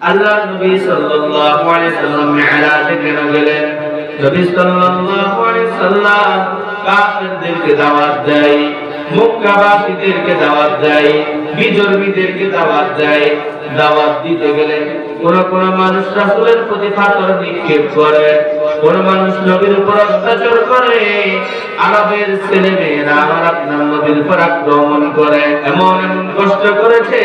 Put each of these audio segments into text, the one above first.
আল্লাহ নবী সাল্লাল্লাহু আলাইহি সাল্লাম মিহরাজে কেন গেলেন নবী সাল্লাল্লাহু আলাইহি সাল্লাম কাফেরদেরকে দাওয়াত দেয়, মক্কাবাসীদেরকে দাওয়াত দেয়, বিধর্মীদেরকে দাওয়াত দেয়। দাওয়াত দিতে গেলে কোন কোন মানুষ রাসূলের প্রতি পাথর নিক্ষেপ করে, কোন মানুষ নবীর উপর অত্যাচার করে, আরবের ছেলে মেয়েরা আমার আপনার নবীর উপর আক্রমণ করে। এমন এমন কষ্ট করেছে,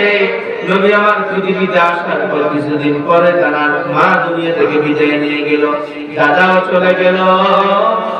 নবী আমার পৃথিবীতে আসার পর কিছুদিন পরে তার মা দুনিয়া থেকে বিদায় নিয়ে গেল, দাদাও চলে গেল।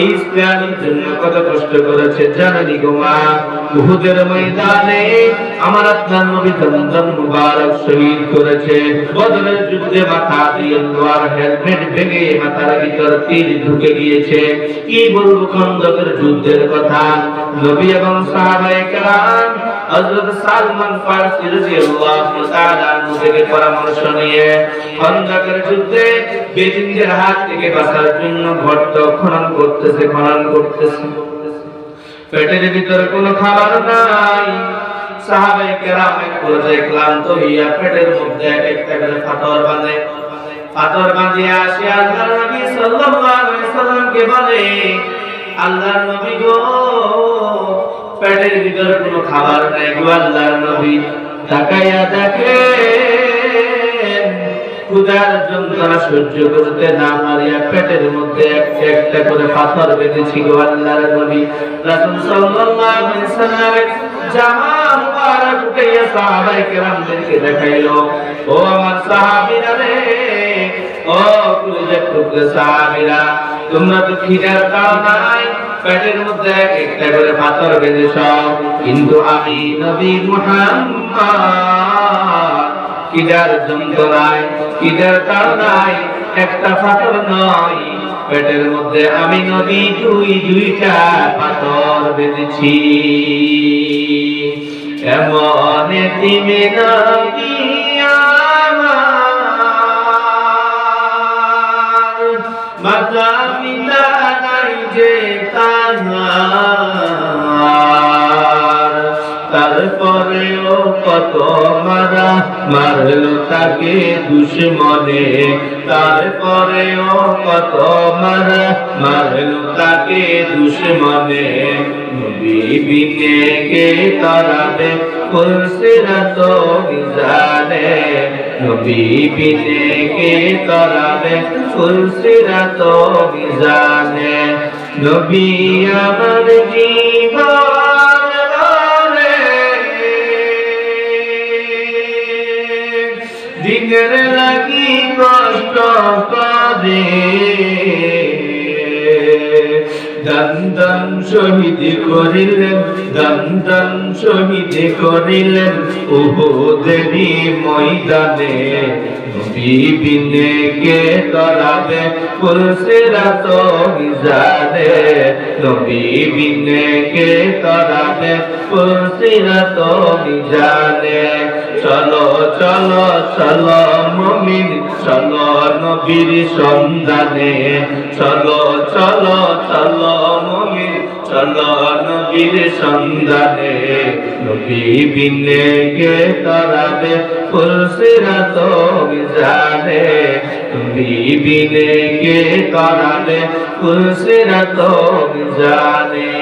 এই ইসলামের জন্য কত কষ্ট করেছে জানেনি গো মা। উহুদের ময়দানে আমার আপনার নবী দমদম মুবারক শহীদ করেছে। বদরের যুদ্ধে মাথা দিয়ে লোয়ার হেলমেট ভেঙে মাথার ভিতর তীর ঢুকে গিয়েছে। কি বলব খন্দকের যুদ্ধের কথা? নবী এবং সাহাবায়ে কেরাম হযরত সালমান ফারসি রাদিয়াল্লাহু তাআলা থেকে পরামর্শ নিয়ে খন্দকের যুদ্ধে বেজিনদের হাত থেকে বাঁচার জন্য গর্ত খনন করতেছে খনন করতেছে। পেটের ভিতরে কোনো খাবার নাই। সাহাবায়ে কেরাম এক পর্যায়ে ক্লান্ত হইয়া পেটের মধ্যে এক একটা করে পাথর বাঁধে। আসি আল্লাহর নবী সাল্লাল্লাহু আলাইহি সাল্লামকে বলে, আল্লাহর নবী গো, পেটের ভিতরে কোনো খাবার নাই গো আল্লাহর নবী। তাকাইয়া দেখেন ক্ষুধার যন্ত্রণা সহ্য করতে না পারিয়া পেটের মধ্যে একটা করে পাথর বেঁধেছি গো আল্লাহর নবী। রাসূল সাল্লাল্লাহু আলাইহি সাল্লামের মুবারক সাহাবায়ে কেরামদেরকে দেখাইলো। ও আমার সাহাবীরা রে, ও সাহাবীরা, তোমরা তো খিদার তাও নাই, পেটের মধ্যে এক একটা করে পাথর বেঁধেছ। কিন্তু আমি নবী মুহাম্মদ কিদার যন্ত্রণায় কিদার কারণায় একটা পাথর নয়। পেটের মধ্যে আমি নবী দুই, দুইটা পাথর বেঁধেছি। এমন তাহার তারপরেও কত মারা, মারলো তাকে দুশ্মনে। তারপরেও কত মারা, মারলো তাকে দুশ্মনে। নবী বিনে কে তরাবে খুলসিরা তো জানে নবী বিনে কে তরাবে তো জানে নবী আমার জীবন দিনের লাগি কষ্ট করে দান শহীদ করিলেন, দান দান শহীদ করিলেন ওহদেরই ময়দানে। নবী বিনে কে তরাবে পুলসিরা তো জানে নবী বিনে কে তরাবে পুলসিরা তো জানে চলো চলো চলো, মুমিন, চলো, নবীর সন্ধানে। চলো চলো চলো, মুমিন, চলো, নবীর সন্ধানে। নবী বিনে কে তরাবে ফুলসিরা তো জানে নবী বিনে কে তরাবে ফুলসিরা তো জানে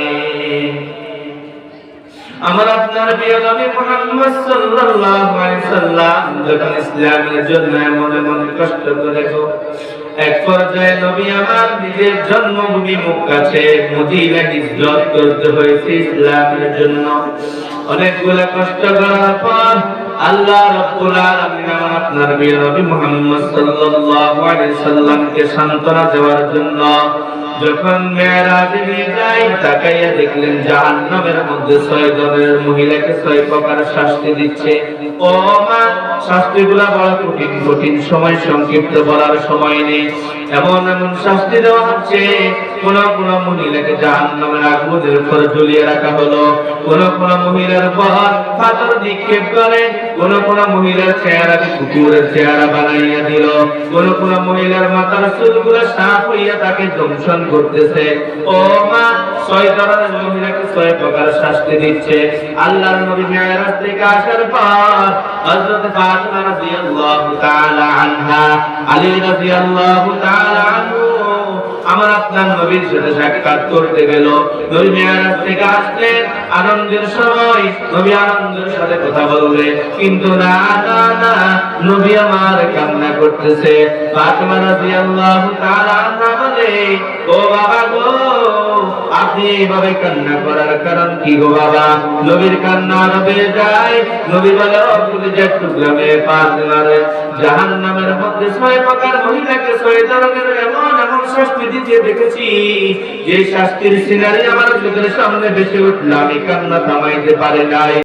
আমার আপনার প্রিয় নবী মুহাম্মদ সাল্লাল্লাহু আলাইহি সাল্লাম যখন ইসলামের জন্য এমন এমন কষ্ট করেছ এক পর্যায়ে নবী আমার নিজের জন্মভূমি মক্কাছে মদিনা হিজরত করতে হয়েছে ইসলামের জন্য। অনেকগুলা কষ্ট করার পর আল্লাহ রাব্বুল আলামিন আমার আপনার প্রিয় নবী মুহাম্মদ সাল্লাল্লাহু আলাইহি সাল্লামকে সান্ত্বনা দেওয়ার জন্য যখন মেয়েরাজে নিয়ে যাই তাকাইয়া দেখলেন জাহান্নামের মধ্যে ছয় জনের মহিলাকে ছয় প্রকার শাস্তি দিচ্ছে। ও মা, শাস্তিগুলা বড় কঠিন কঠিন সময়, সংক্ষিপ্ত বলার সময় নেই। এমন এমন শাস্তি দেওয়া হচ্ছে। কোন কোন মহিলাকে জাহান্নামের আগুনের উপর ঝুলিয়ে রাখা হলো। কোন কোন মহিলার উপর পাথর নিক্ষেপ করে। কোন কোন মহিলার চেহারাকে কুকুরের চেহারা বানাইয়া দিল। কোন কোন মহিলার মাথার চুলগুলো সাফ হইয়া তাকে দংশন করতেছে। ও মা, ছয় ধরনের মহিলাকে ছয় প্রকার শাস্তি দিচ্ছে। আল্লাহর নবী মেয়েরাজ থেকে আসার পর হযরত ফাতিমা রাদিয়াল্লাহু তাআলা আনহা, আলী রাদিয়াল্লাহু তাআলা আমার আপনার নবীর সাথে সাক্ষাৎ করতে গেল। নবী মেয়ারাজ থেকে আনন্দের সময় নবী আনন্দের সাথে কথা বলবে। কিন্তু না না না, নবী আমার কান্না করতেছে। রাদিয়াল্লাহু তাআলা বলে, ও বাবা গো এইভাবে কান্না করার কারণ কি গো বাবা? নবীর কান্না রবে যায়। নবী বলে তুমি যে পাঁচ মারে জাহান নামের মধ্যে ছয় প্রকার মহিলাকে ছয় ধরনের এমন এমন শাস্তি দিতে দেখেছি, যে শাস্তির সিনারি আমার চোখের সামনে বেশি উঠল। আমি কান্না থামাইতে পারি নাই।